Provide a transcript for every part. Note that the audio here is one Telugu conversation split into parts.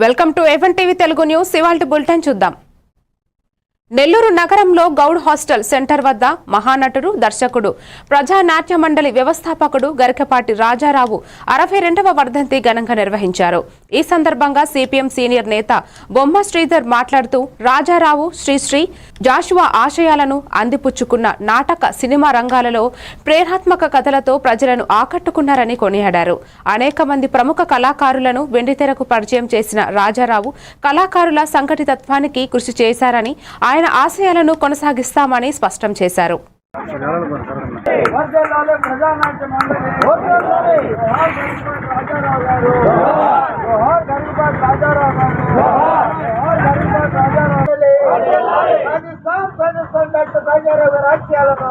Welcome to Avon TV Telugu news. ఇవాల్టి బులెటిన్ చూద్దాం. నెల్లూరు నగరంలో గౌడ్ హాస్టల్ సెంటర్ వద్ద మహానటుడు దర్శకుడు ప్రజా నాట్య మండలి వ్యవస్థాపకుడు గరికపాటి రాజారావు అరవై రెండవ వర్ధంతి ఘనంగా నిర్వహించారు. ఈ సందర్భంగా సిపిఎం సీనియర్ నేత బొమ్మ శ్రీధర్ మాట్లాడుతూ రాజారావు శ్రీశ్రీ జాషువా ఆశయాలను అందిపుచ్చుకున్న నాటక సినిమా రంగాలలో ప్రేరణాత్మక కథలతో ప్రజలను ఆకట్టుకున్నారని కొనియాడారు. అనేక మంది ప్రముఖ కళాకారులను వెండితెరకు పరిచయం చేసిన రాజారావు కళాకారుల సంఘటితత్వానికి కృషి చేశారని ఆయన ఆశయాలను కొనసాగిస్తామని స్పష్టం చేశారు. రాజారావు గారు జోహార్ గరీబాద్ రాజారావు గారు పాకిస్తాన్ పాకిస్తాన్ డాక్టర్ రాజకీయాలను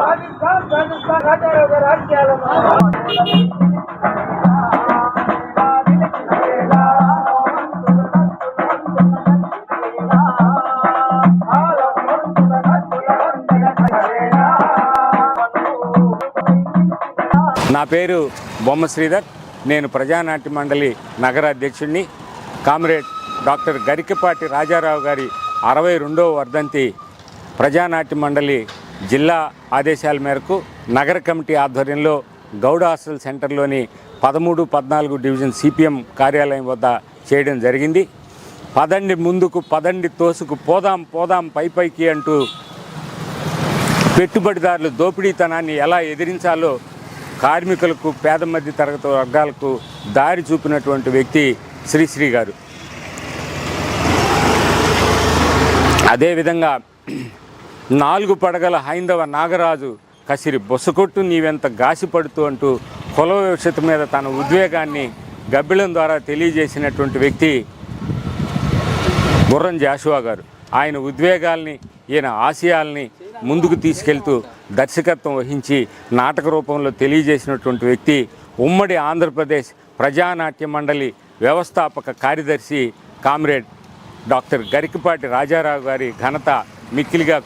పాకిస్తాన్ పాకిస్తాన్ నా పేరు బొమ్మ శ్రీధర్. నేను ప్రజానాట్య మండలి నగర అధ్యక్షుడిని కామ్రేడ్ డాక్టర్ గరికపాటి రాజారావు గారి అరవై రెండవ వర్ధంతి ప్రజానాట్య మండలి జిల్లా ఆదేశాల మేరకు నగర కమిటీ ఆధ్వర్యంలో గౌడ హాస్టల్ సెంటర్లోని పదమూడు పద్నాలుగు డివిజన్ సిపిఎం కార్యాలయం వద్ద చేయడం జరిగింది. పదండి ముందుకు పదండి తోసుకు పోదాం పోదాం పై పైకి అంటూ పెట్టుబడిదారులు దోపిడీతనాన్ని ఎలా ఎదిరించాలో కార్మికులకు పేద మధ్య తరగతి వర్గాలకు దారి చూపినటువంటి వ్యక్తి శ్రీశ్రీ గారు. అదేవిధంగా నాలుగు పడగల హైందవ నాగరాజు కసిరి బొసకొట్టు నీవెంత గాసిపడుతూ అంటూ కుల భవిష్యత్తు మీద తన ఉద్వేగాన్ని గబ్బిళం ద్వారా తెలియజేసినటువంటి వ్యక్తి గుర్రం జాషువా గారు. ఆయన ఉద్వేగాల్ని ఈయన ఆశయాల్ని ముందుకు తీసుకెళ్తూ దర్శకత్వం వహించి నాటక రూపంలో తెలియజేసినటువంటి వ్యక్తి ఉమ్మడి ఆంధ్రప్రదేశ్ ప్రజానాట్య మండలి వ్యవస్థాపక కార్యదర్శి కామ్రేడ్ డాక్టర్ గరికపాటి రాజారావు గారి ఘనత మిక్కిలిగా